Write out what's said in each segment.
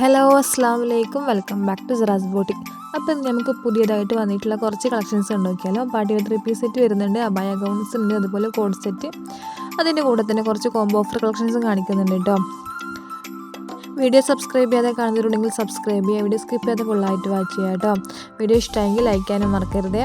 Hello അസ്സാം വലൈക്കും welcome back to Siras boutique അപ്പോൾ നമുക്ക് പുതിയതായിട്ട് വന്നിട്ടുള്ള കുറച്ച് കളക്ഷൻസ് ഉണ്ടാക്കിയാലോ പാർട്ടി ത്രീ പീസ് സെറ്റ് വരുന്നുണ്ട് അബായ ഗൗൺസ് ഉണ്ട് അതുപോലെ കോഡ് സെറ്റ് അതിന്റെ കൂടെ തന്നെ കുറച്ച് കോംബോ ഓഫർ കളക്ഷൻസും കാണിക്കുന്നുണ്ട് കേട്ടോ വീഡിയോ സബ്സ്ക്രൈബ് ചെയ്യാതെ കാണുന്നവരുണ്ടെങ്കിൽ സബ്സ്ക്രൈബ് ചെയ്യുക. വീഡിയോ സ്കിപ്പ് ചെയ്യാതെ ഫുള്ളായിട്ട് വാച്ച് ചെയ്യുക കേട്ടോ വീഡിയോ ഇഷ്ടമെങ്കിൽ ലൈക്ക് ചെയ്യാനും മറക്കരുത്.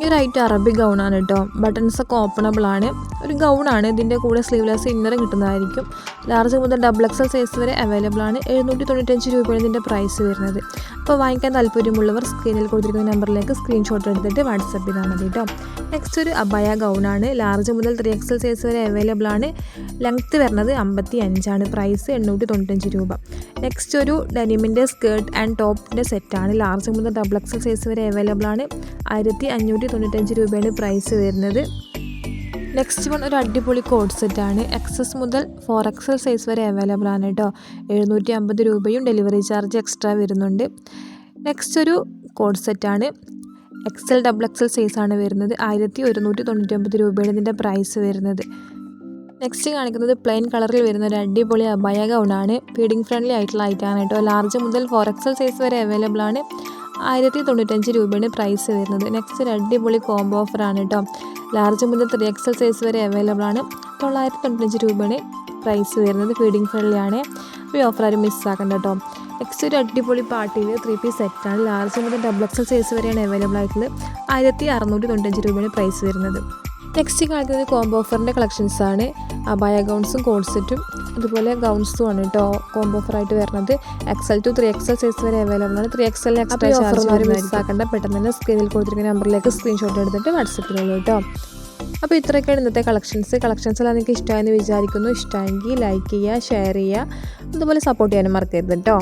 ഈ ഒരു ഐറ്റം ഗൗൺ ആണ് കേട്ടോ. ബട്ടൺസ് ഒക്കെ ഓപ്പണബിൾ ആണ്. ഒരു ഗൗൺ ആണ് ഇതിന്റെ കൂടെ സ്ലീവ്ലെസ് ഇന്നർ കിട്ടുന്നതായിരിക്കും. ലാർജ് മുതൽ ഡബിൾ എക്സൽ സൈസ് വരെ അവൈലബിൾ ആണ്. എഴുന്നൂറ്റി തൊണ്ണൂറ്റഞ്ച് രൂപയാണ് ഇതിന്റെ പ്രൈസ് വരുന്നത്. അപ്പോൾ വാങ്ങിക്കാൻ താല്പര്യമുള്ളവർ സ്ക്രീനിൽ കൊടുത്തിരിക്കുന്ന നമ്പറിലേക്ക് സ്ക്രീൻഷോട്ട് എടുത്തിട്ട് വാട്സപ്പ് ചെയ്താൽ മതി കേട്ടോ. നെക്സ്റ്റ് ഒരു അബായ ആണ് ലാർജ് മുതൽ ത്രീ എക്സൽ സൈസ് വരെ അവൈലബിൾ ആണ്. ലെങ്ത്ത് വരുന്നത് അമ്പത്തി അഞ്ചാണ് പ്രൈസ് എണ്ണൂറ്റി തൊണ്ണൂറ്റഞ്ച് രൂപ നെക്സ്റ്റ് ഒരു ഡെനിമിന്റെ സ്കേർട്ട് ആൻഡ് ടോപ്പിന്റെ സെറ്റാണ് ലാർജ് മുതൽ ഡബിൾ എക്സൽ സൈസ് വരെ അവൈലബിൾ ആണ്. ആയിരത്തി അഞ്ഞൂറ്റി തൊണ്ണൂറ്റഞ്ച് രൂപയാണ് പ്രൈസ് വരുന്നത്. നെക്സ്റ്റ് വൺ ഒരു അടിപൊളി കോഡ് സെറ്റാണ് എക്സസ് മുതൽ ഫോർ എക്സൽ സൈസ് വരെ അവൈലബിൾ ആണ് കേട്ടോ എഴുന്നൂറ്റി അമ്പത് രൂപയും ഡെലിവറി ചാർജ് എക്സ്ട്രാ വരുന്നുണ്ട്. നെക്സ്റ്റ് ഒരു കോഡ് സെറ്റാണ് എക്സൽ ഡബിൾ എക്സൽ സൈസാണ് വരുന്നത് ആയിരത്തി ഒരുന്നൂറ്റി തൊണ്ണൂറ്റൊമ്പത് രൂപയാണ് ഇതിന്റെ പ്രൈസ് വരുന്നത്. നെക്സ്റ്റ് കാണിക്കുന്നത് പ്ലെയിൻ കളറിൽ വരുന്ന ഒരു അടിപൊളി അബായ ഗൗണാണ് ഫീഡിംഗ് ഫ്രണ്ട്ലി ആയിട്ടുള്ള ഐറ്റാണ് കേട്ടോ ലാർജ് മുതൽ ഫോർ എക്സൽ സൈസ് വരെ അവൈലബിൾ ആണ്. ആയിരത്തി തൊണ്ണൂറ്റഞ്ച് രൂപയാണ് പ്രൈസ് വരുന്നത്. നെക്സ്റ്റ് ഒരു അടിപൊളി കോംബോ ഓഫർ ആണ് കേട്ടോ ലാർജ് മുതൽ ത്രീ എക്സൽ സൈസ് വരെ അവൈലബിൾ ആണ്. തൊള്ളായിരത്തി തൊണ്ണൂറ്റഞ്ച് രൂപയാണ് പ്രൈസ് വരുന്നത്. ഫീഡിങ് ഫ്രണ്ട്ലിയാണ് അപ്പോൾ ഈ ഓഫർ ആരും മിസ്സാക്കണ്ട കേട്ടോ നെക്സ്റ്റ് ഒരു അടിപൊളി പാർട്ടിയിൽ ത്രീ പീസ് സെറ്റ് ആണ്. ലാർജ് മുതൽ ഡബിൾ എക്സൽ സൈസ് വരെയാണ് അവൈലബിൾ ആയിട്ടുള്ളത്. ആയിരത്തി അറുന്നൂറ്റി തൊണ്ണൂറ്റഞ്ച് രൂപയാണ് പ്രൈസ് വരുന്നത്. നെക്സ്റ്റ് കാണിക്കുന്നത് കോംബോ ഓഫറിന്റെ കളക്ഷൻസ് ആണ്. അബായ ഗൗൺസും കോഡ് അതുപോലെ ഗൗൺസും ആണ് കേട്ടോ കോംബോ ഓഫറായിട്ട് വരുന്നത്. XL to three XL size വരെ അവൈലബിൾ ആണ്. ത്രീ എക്സൽ എക്സ്ട്രാ ചാർജ് മിസ്സാക്കേണ്ട പെട്ടെന്ന് തന്നെ സ്ക്രീനിൽ കൊടുത്തിരിക്കുന്ന നമ്പറിലേക്ക് സ്ക്രീൻഷോട്ട് എടുത്തിട്ട് വാട്സപ്പിലുള്ളൂ കേട്ടോ അപ്പോൾ ഇത്രയൊക്കെയാണ് ഇന്നത്തെ കളക്ഷൻസ് കളക്ഷൻസ് എല്ലാം നിങ്ങൾക്ക് ഇഷ്ടമായെന്ന് വിചാരിക്കുന്നു. ഇഷ്ടമെങ്കിൽ ലൈക്ക് ചെയ്യുക ഷെയർ ചെയ്യുക. അതുപോലെ സപ്പോർട്ട് ചെയ്യാനും മറക്കരുത് കേട്ടോ